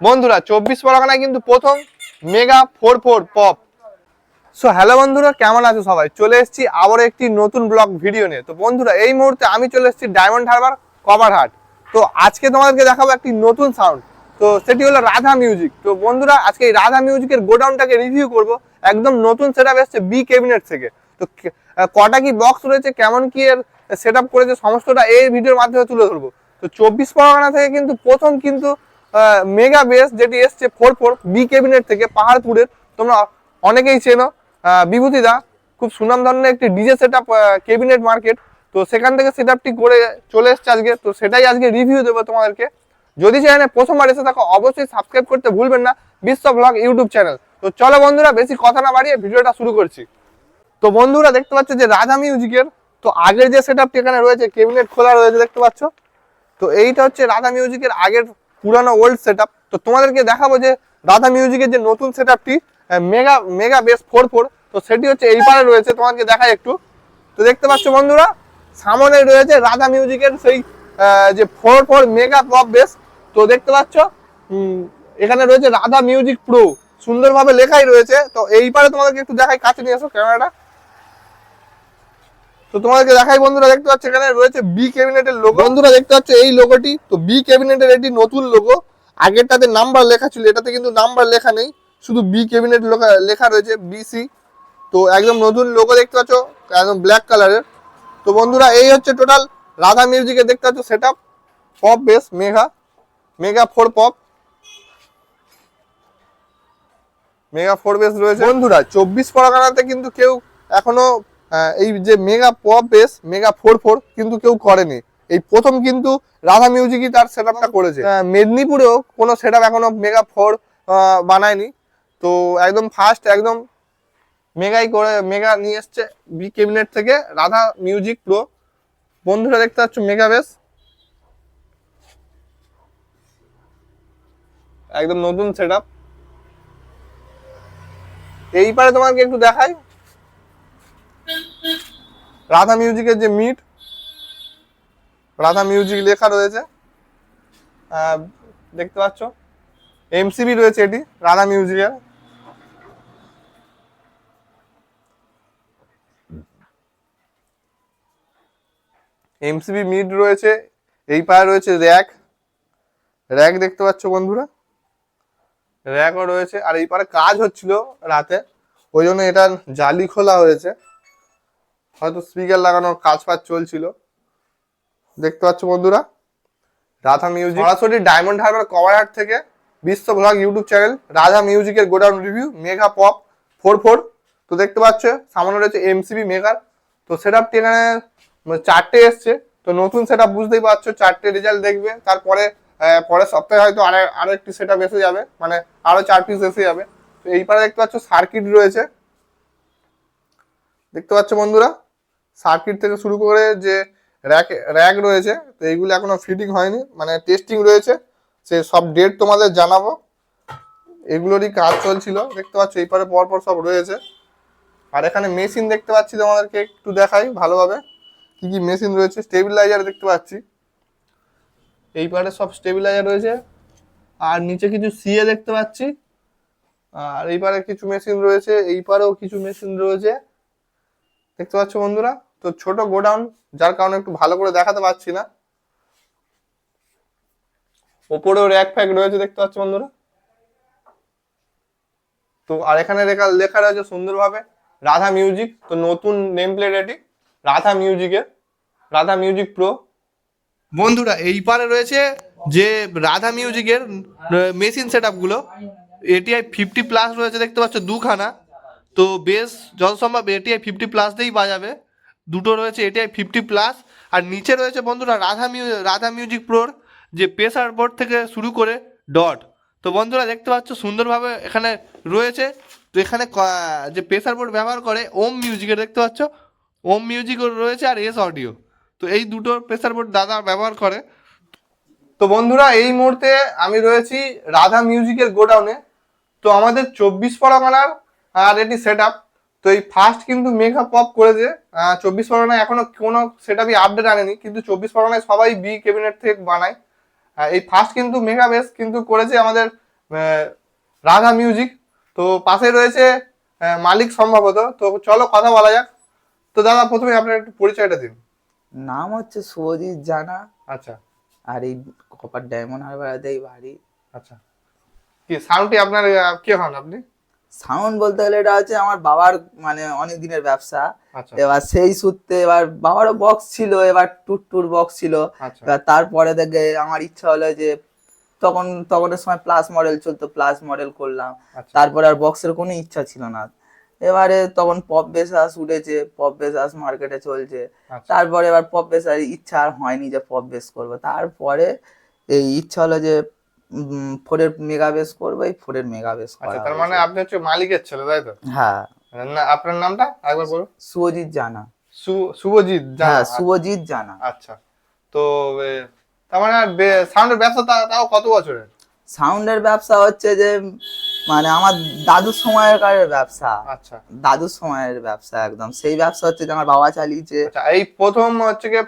বন্ধুরা, চব্বিশ পরগনায় কিন্তু প্রথম mega four four pop so hello বন্ধুরা, কেমন আছো সবাই? চলে এসেছি আবার একটি নতুন ব্লগ ভিডিও নিয়ে। তো বন্ধুরা, এই মুহূর্তে আমি চলে এসেছি ডায়মন্ড হারবার কভার হাট তো আজকে তোমাদেরকে দেখাবো একটি নতুন সাউন্ড তো সেটি হলো রাধা মিউজিক তো বন্ধুরা, আজকে এই রাধা মিউজিকের গোডাউনটাকে রিভিউ করব। একদম নতুন সেট আপ এসছে বি ক্যাবিনেট থেকে। তো কটা কি বক্স রয়েছে, কেমন কি এর সেট আপ করেছে, সমস্তটা এই ভিডিওর মাধ্যমে তুলে ধরবো। তো চব্বিশ পরগনা থেকে কিন্তু প্রথম কিন্তু মেগা বেস যেটি এসছে ফোর ফোর বি ক্যাবিনেট থেকে পাহাড়পুরের। তোমরা অনেকেই চেনো বিভূতিদা, খুব সুনাম ধরনের একটি DJ set up cabinet market তো সেখান থেকে সেট আপটি করে চলে এসছে আজকে। তো সেটাই আজকে রিভিউ দেবো তোমাদেরকে। যদি চ্যানেলে প্রথমবার এসে থাকো, অবশ্যই সাবস্ক্রাইব করতে ভুলবেন না বিশ্ব ব্লগ ইউটিউব চ্যানেল তো চলো বন্ধুরা, বেশি কথা না বাড়িয়ে ভিডিওটা শুরু করছি। তো বন্ধুরা, দেখতে পাচ্ছ যে রাধা মিউজিকের তো আগের যে সেট আপটি এখানে রয়েছে ক্যাবিনেট খোলা রয়েছে, দেখতে পাচ্ছ? তো এইটা হচ্ছে রাধা মিউজিকের আগের পুরানো ওল্ড সেট তো তোমাদেরকে দেখাবো যে রাধা মিউজিকের যে নতুন set আপটি mega mega bass four four তো সেটি হচ্ছে এই পারে রয়েছে, তোমাদেরকে দেখাই একটু। তো দেখতে পাচ্ছ বন্ধুরা, সামনে রয়েছে রাধা মিউজিকের সেই যে four four mega pop bass তো দেখতে পাচ্ছ এখানে রয়েছে রাধা মিউজিক প্রো সুন্দরভাবে লেখাই রয়েছে। তো এই পারে তোমাদেরকে একটু দেখাই, কাছে নিয়ে এসো ক্যামেরাটা। তো তোমাদেরকে দেখাই বন্ধুরা দেখতে পাচ্ছ এখানে রয়েছে বি ক্যাবিনেটের লোগো বন্ধুরা দেখতে পাচ্ছ এই লোগোটি তো বি ক্যাবিনেটের এটি নতুন লোগো আগেরটাতে নাম্বার লেখা ছিল এটাতে কিন্তু নাম্বার লেখা নেই। শুধু বি ক্যাবিনেট লেখা রয়েছে বিসি তো একদম নতুন লোগো দেখতে পাচ্ছ একদম ব্ল্যাক কালারের তো বন্ধুরা এই হচ্ছে টোটাল রাধা মিউজিকে দেখতে পাচ্ছ set up pop bass mega mega four pop mega four bass রয়েছে। বন্ধুরা চব্বিশ পরগনাতে কিন্তু কেউ এখনও এই যে mega pop bass mega four four কিন্তু কেউ করেনি। এই প্রথম কিন্তু রাধা মিউজিকই তার সেট করেছে। মেদিনীপুরেও কোনো সেট আপ এখনও মেগা ফোর বানায়নি। তো একদম ফার্স্ট একদম মেগাই করে মেগা নিয়ে এসছে বি ক্যাবিনেট থেকে রাধা মিউজিক প্রো বন্ধুরা, দেখতে পাচ্ছ মেগা বেস একদম নতুন সেট আপ এই পারে তোমাকে একটু দেখাই। রাধা মিউজিকের যে মিট, রাধা মিউজিক লেখা রয়েছে। দেখতে পাচ্ছ? এমসিবি রয়েছে এটি, রাধা মিউজিকের। এমসিবি মিড রয়েছে, এই পায়ে রয়েছে র্যাক। র্যাক দেখতে পাচ্ছ বন্ধুরা? র্যাকও রয়েছে, আর এই পারে কাজ হচ্ছিল রাতে। ওই জন্য এটা জালি খোলা হয়েছে। হয়তো স্পিকার লাগানোর কাজ ফাজ চলছিল। দেখতে পাচ্ছ বন্ধুরা? রাধা মিউজিক সরাসরি ডায়মন্ড হারবার কভার হাট থেকে বিশ্ব ব্লগ ইউটিউব চ্যানেল রাধা মিউজিকের godown review mega pop four four তো দেখতে পাচ্ছ, সামনে রয়েছে এমসিবি মেগার তো সেট আপটি এখানে মানে চারটে এসছে। তো নতুন সেট আপ বুঝতেই পারছ, চারটে রেজাল্ট দেখবে। তারপরে পরের সপ্তাহে হয়তো আরও আরও একটি সেট আপ এসে যাবে। মানে আরও চার পিস এসে যাবে। তো এই পারে দেখতে পাচ্ছ সার্কিট রয়েছে। দেখতে পাচ্ছ বন্ধুরা? সার্কিট থেকে শুরু করে যে র্যাক র্যাক রয়েছে, তো এইগুলো এখনও ফিটিং হয়নি মানে টেস্টিং রয়েছে, সে সব ডেট তোমাদের জানাব। এগুলোরই কাজ চলছিল, দেখতে পাচ্ছ, এই পারে পরপর সব রয়েছে। আর এখানে মেশিন দেখতে পাচ্ছি তোমাদেরকে, একটু দেখাই ভালোভাবে, কি কি মেশিন রয়েছে স্টেবিলাইজার দেখতে পাচ্ছি। এই পারে সব স্টেবিলাইজার রয়েছে, আর নিচে কিছু সিএ দেখতে পাচ্ছি। আর এই পারে কিছু মেশিন রয়েছে, এই পারেও কিছু মেশিন রয়েছে। দেখতে পাচ্ছ বন্ধুরা তো ছোট গোডাউন, যার কারণে একটু ভালো করে দেখাতে পারছি না। ওপরেও র্যাক ফ্যাক রয়েছে দেখতে পাচ্ছ বন্ধুরা? তো আর এখানে লেখা লেখা রয়েছে সুন্দরভাবে, রাধা মিউজিক, তো নতুন নেম প্লেট এটি, রাধা মিউজিকের রাধা মিউজিক প্রো বন্ধুরা, এই পারে রয়েছে যে রাধা মিউজিকের মেশিন সেট আপগুলো এটিআই ফিফটি প্লাস রয়েছে দেখতে পাচ্ছ, দুখানা। তো বেশ, যত সম্ভব এটিআই ফিফটি প্লাস দিয়েই বাজাবে। দুটো রয়েছে এটাই ফিফটি প্লাস আর নিচে রয়েছে বন্ধুরা রাধা মিউ রাধা মিউজিক প্রোর যে প্রেসার বোর্ড থেকে শুরু করে ডট তো বন্ধুরা দেখতে পাচ্ছ সুন্দরভাবে এখানে রয়েছে। তো এখানে যে প্রেসার বোর্ড ব্যবহার করে ওম মিউজিকের দেখতে পাচ্ছ। ওম মিউজিকও রয়েছে আর এস অডিও তো এই দুটো প্রেসার বোর্ড দাদা ব্যবহার করে। তো বন্ধুরা এই মুহূর্তে আমি রয়েছি রাধা মিউজিকের গোডাউনে। তো আমাদের চব্বিশ পরগনার আর এটি সেট আপ তো এই ফার্স্ট কিন্তু মেঘা পপ করেছে। চব্বিশ পরগনায় এখনও কোনো সেট আপডেট আনেনি কিন্তু চব্বিশ পরগনায় সবাই বি ক্যাবিনেট থেকে বানায়। এই ফার্স্ট কিন্তু মেগা বেস কিন্তু করেছে আমাদের রাধা মিউজিক তো পাশে রয়েছে মালিক সম্ভবত। তো চলো কথা বলা যাক। তো দাদা প্রথমে আপনার একটু পরিচয়টা দিন। নাম হচ্ছে শুভজিৎ জানা। আচ্ছা। আর এই কপার ডায়মন্ড হারবারেতেই বাড়ি। আচ্ছা। কি সাউন্ডটি আপনার কে হন আপনি? সাউন্ড বলতে গেলে এটা হচ্ছে আমার বাবার মানে অনেক দিনের ব্যবসা। আচ্ছা। এবার সেই সূত্রে এবার বাবারও বক্স ছিল এবার টুর টুর বক্স ছিল। আচ্ছা। এবার তারপরে থেকে আমার ইচ্ছা হলো যে তখন তখনের সময় প্লাস মডেল চলতো প্লাস মডেল করলাম। আচ্ছা। তারপরে আর বক্সের কোনো ইচ্ছা ছিল না। এবারে তখন পপ বেসাস উঠেছে পপ বেসাস মার্কেটে চলছে। তারপরে এবার পপ বেস আর ইচ্ছা আর হয়নি যে পপ বেস করব। তারপরে এই ইচ্ছা হলো যে ফোরের মেগা বেস করব এই ফোরের মেগা বেস আচ্ছা তার মানে আপনি হচ্ছে মালিকের ছেলে তাই তো? হ্যাঁ। না আপনার নামটা একবার বলুন। শুভজিৎ জানা। সু- শুভজিৎ জানা। হ্যাঁ শুভজিৎ জানা। আচ্ছা তো তার মানে সাউন্ডের ব্যবসা তাও কত বছরের? সাউন্ডের ব্যবসা হচ্ছে যে মানে আমার দাদুর সময়ের কারের ব্যবসা। আচ্ছা। দাদুর সময়ের ব্যবসা একদম। সেই ব্যবসা হচ্ছে যে আমার বাবা চালিয়েছে। আচ্ছা এই প্রথম হচ্ছে কি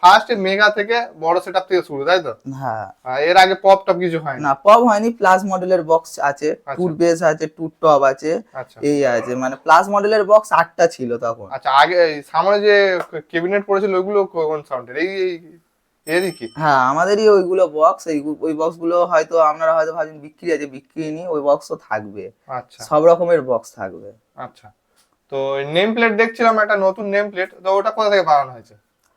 ফার্স্ট মেগা থেকে বড় সেটআপ থেকে শুরু তাই তো? হ্যাঁ। এর আগে পপ টপ কিছু হয়নি? না পপ হয়নি প্লাস মডেলের বক্স আছে আচ্ছা। টুর বেস আছে টুর টপ আছে আচ্ছা। এই আছে। মানে প্লাস মডেলের বক্স আটটা ছিল তখন। আচ্ছা আগে সামনে যে ক্যাবিনেট পড়েছিল ওগুলো কোন সাউন্ডের এই- এরই কি? হ্যাঁ আমাদেরই ওইগুলো বক্স এই ওই বক্সগুলো হয়তো আপনারা হয়তো ভাবছেন বিক্রি আছে বিক্রি নেই ওই বক্সও থাকবে। আচ্ছা। সব রকমের বক্স থাকবে। আচ্ছা। তো নেম প্লেট দেখছিলাম একটা নতুন নেম প্লেট তো ওটা কোথা থেকে বানানো হয়েছে?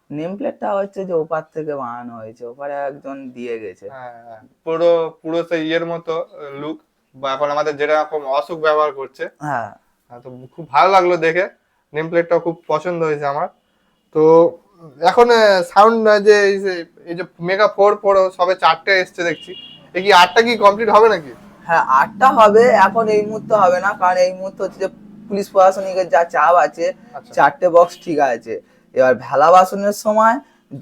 নেম প্লেটটা হচ্ছে যে ওপার থেকে বানানো হয়েছে ওপারে একজন দিয়ে গেছে। হ্যাঁ, হ্যাঁ, পুরো পুরো সেই ইয়ের মতো লুক এখন আমাদের যেরকম অসুখ ব্যবহার করছে। হ্যাঁ। হ্যাঁ, তো খুব ভালো লাগল দেখে। নেম প্লেটটাও খুব পছন্দ হয়েছে আমার। তো এখন সাউন্ড যে এই যে মেগা ফোর ফোর সবে চারটে এসছে দেখছি। এ কি আটটা কি কমপ্লিট হবে নাকি? হ্যাঁ আটটা হবে এখন এই মুহূর্তে হবে না কারণ এই মুহূর্তে হচ্ছে যে পুলিশ প্রশাসনিকের যা চাপ আছে আচ্ছা। চারটে বক্স ঠিক আছে। এবার ভেলা বাসনের সময়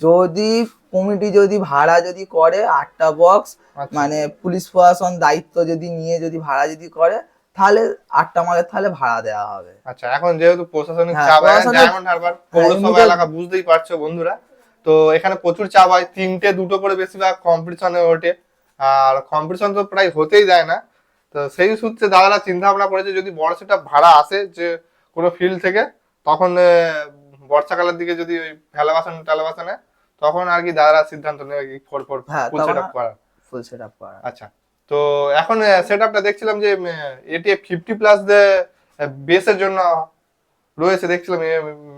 যদি কমিটি যদি ভাড়া যদি করে আটটা বক্স আচ্ছা। মানে পুলিশ প্রশাসন দায়িত্ব যদি নিয়ে যদি ভাড়া যদি করে তাহলে আটটা মালের তাহলে ভাড়া দেওয়া হবে। আচ্ছা এখন যেহেতু প্রশাসনিক হ্যাঁ, চাপ ডায়মন্ড হারবার পৌরসভা এলাকা বুঝতেই পারছ বন্ধুরা। তো এখানে প্রচুর চাপ হয় তিনটে দুটো করে বেশিরভাগ কম্পিটিশনে ওঠে। আর কম্পিটিশন তো প্রায় হতেই যায় না। তো সেই সূত্রে দাদারা চিন্তা ভাবনা করেছে যদি বড় সেটা ভাড়া আসে যে কোনো ফিল্ড থেকে তখন বর্ষাকালের দিকে যদি ওই ভেলাবাসন টেলাবাসনে তখন আর কি দাদারা সিদ্ধান্ত নেবে ফোর ফোর হ্যাঁ, ফুল সেট করার। আপ করা আচ্ছা। তো এখন সেট আপটা দেখছিলাম যে এটি ফিফটি প্লাস বেসের জন্য রয়েছে দেখছিলাম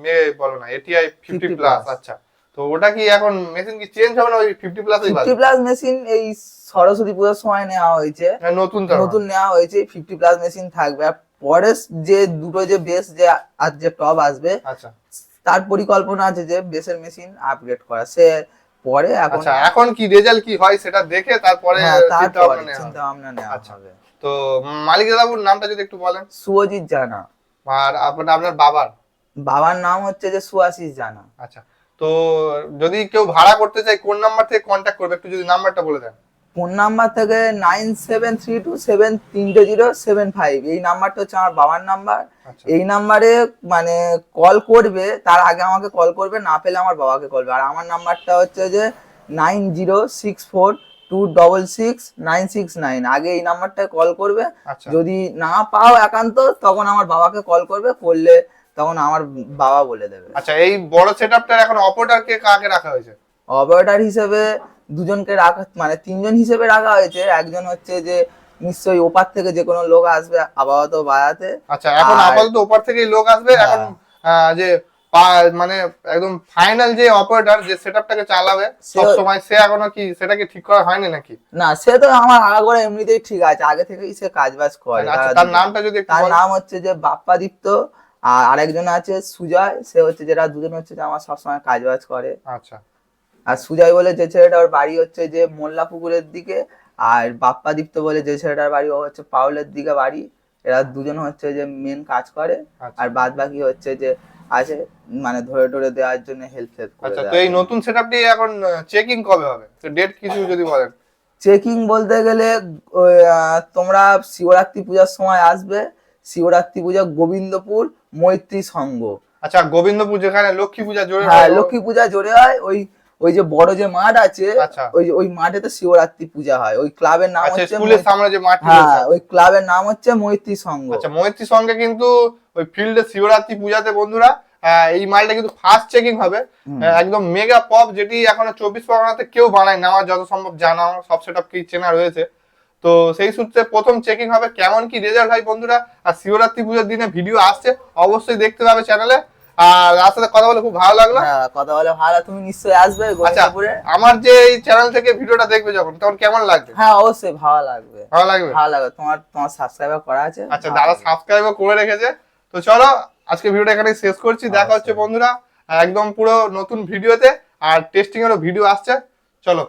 মে বলো না এটিআই ফিফটি প্লাস আচ্ছা। তো ওটা কি এখন মেশিন কি চেঞ্জ হবে না ওই fifty plus fifty plus machine এই সরস্বতী পুজোর সময় নেওয়া হয়েছে। নতুন নতুন নেওয়া হয়েছে ফিফটি প্লাস মেশিন থাকবে। পরে যে দুটো যে বেস যে আর যে টপ আসবে আচ্ছা। তার পরিকল্পনা আছে যে বেসের মেশিন আপগ্রেড করা। সে পরে এখন আচ্ছা এখন কি রেজাল্ট কি হয় সেটা দেখে তারপরে হ্যাঁ চিন্তা ভাবনা নেওয়া হবে। আচ্ছা। হবে। তো মালিক দাদাবুর নামটা যদি একটু বলেন। সুঅজিৎ জানা। আর আপনার আপনার বাবার? বাবার নাম হচ্ছে যে সুয়াশিস জানা। আচ্ছা তো যদি কেউ ভাড়া করতে চায় কোন নাম্বার থেকে কন্ট্যাক্ট করবে? একটু যদি নাম্বারটা বলে দেন। ফোন নাম্বার থেকে nine seven three two seven তিনটে জিরো সেভেন ফাইভ। এই নাম্বারটা হচ্ছে আমার বাবার নাম্বার। আচ্ছা। এই নাম্বারে মানে কল করবে তার আগে আমাকে কল করবে না পেলে আমার বাবাকে করবে। আর আমার নাম্বারটা হচ্ছে যে nine zero six four two double six nine six nine. আগে এই নাম্বারটায় কল করবে। আচ্ছা। যদি না পাও একান্ত তখন আমার বাবাকে কল করবে করলে তখন আমার বাবা বলে দেবে। আচ্ছা এই বড় সেটআপটার এখন অপারেটরকে কাকে রাখা হয়েছে? অপারেটর হিসেবে দুজনকে রাখা মানে তিনজন হিসেবে রাখা হয়েছে। একজন হচ্ছে যে নিশ্চয়ই ওপার থেকে যে কোনো লোক আসবে আপাতত বাড়াতে। আচ্ছা এখন আপাতত ওপার থেকেই লোক আসবে। হ্যাঁ। এখন যে মানে একদম ফাইনাল যে অপারেটর যে সেটআপটাকে চালাবে সব সময় সে এখনও কি সেটাকে ঠিক করা হয়নি নাকি? না সে তো আমার আগাগোড়া এমনিতেই ঠিক আছে। আগে থেকেই সে কাজ বাজ করে। আচ্ছা তার নামটা যদি তার নাম হচ্ছে যে বাপ্পাদিত্য আর আরেকজন আছে সুজয়। সে হচ্ছে যেটা দুজন হচ্ছে যে আমার সবসময় কাজ বাজ করে। আচ্ছা। আর সুজয় বলে যে ছেলেটার বাড়ি হচ্ছে যে মোল্লা পুকুরের দিকে আর বাপ্পাদিত্য বলে যে ছেলেটার বাড়ি ও হচ্ছে পাউলের দিকে বাড়ি। এরা দুজন হচ্ছে যে মেন কাজ করে আচ্ছা। আর বাদ বাকি হচ্ছে যে আছে মানে ধরে টরে দেওয়ার জন্য হেল্প হেল্প করে আচ্ছা তো এই নতুন সেটআপটি এখন চেকিং কবে হবে? তো ডেট কিছু যদি বলেন। চেকিং বলতে গেলে তোমরা শিবরাত্রি পূজার সময় আসবে। শিবরাত্রি পূজা গোবিন্দপুর মৈত্রী সংঘ আচ্ছা গোবিন্দপুর যেখানে লক্ষ্মী পূজা জোরে হয়, লক্ষ্মী পূজা জোরে হয় ওই ওই যে বড় যে মাঠ আছে আচ্ছা। ওই যে- ওই মাঠেতে শিবরাত্রি পূজা হয়। ওই ক্লাবের নাম আচ্ছা হচ্ছে স্কুলের সামনে যে মাঠটি হ্যাঁ ওই ক্লাবের নাম হচ্ছে মৈত্রী সংঘ আচ্ছা মৈত্রী সঙ্গে কিন্তু ওই ফিল্ডে শিবরাত্রি পূজাতে বন্ধুরা এই মালটা কিন্তু ফার্স্ট চেকিং হবে। একদম মেগা পপ যেটি এখনও চব্বিশ পরগনাতে কেউ বানায় না। আমার যত সম্ভব জানা সব সেট কি চেনা রয়েছে। তো সেই সূত্রে প্রথম চেকিং হবে। কেমন কি রেজাল্ট হয় বন্ধুরা? আর শিবরাত্রি পুজোর দিনে ভিডিও আসছে। অবশ্যই দেখতে পাবে চ্যানেলে আর সাথে কথা বলে খুব ভালো লাগল। হ্যাঁ কথা বলে ভালো তুমি নিশ্চয়ই আসবে আচ্ছা গোবিন্দপুরে। আমার যে এই চ্যানেল থেকে ভিডিওটা দেখবে যখন তখন কেমন লাগবে? হ্যাঁ অবশ্যই ভালো লাগবে। ভালো লাগবে? ভালো লাগবে। তোমার তোমার সাবস্ক্রাইবার করা আছে? আচ্ছা দাদা সাবস্ক্রাইবও করে রেখেছে তো চলো আজকে ভিডিওটা এখানে শেষ করছি। দেখা হচ্ছে বন্ধুরা একদম পুরো নতুন ভিডিওতে আর টেস্টিং এরও ভিডিও আসছে। চলো।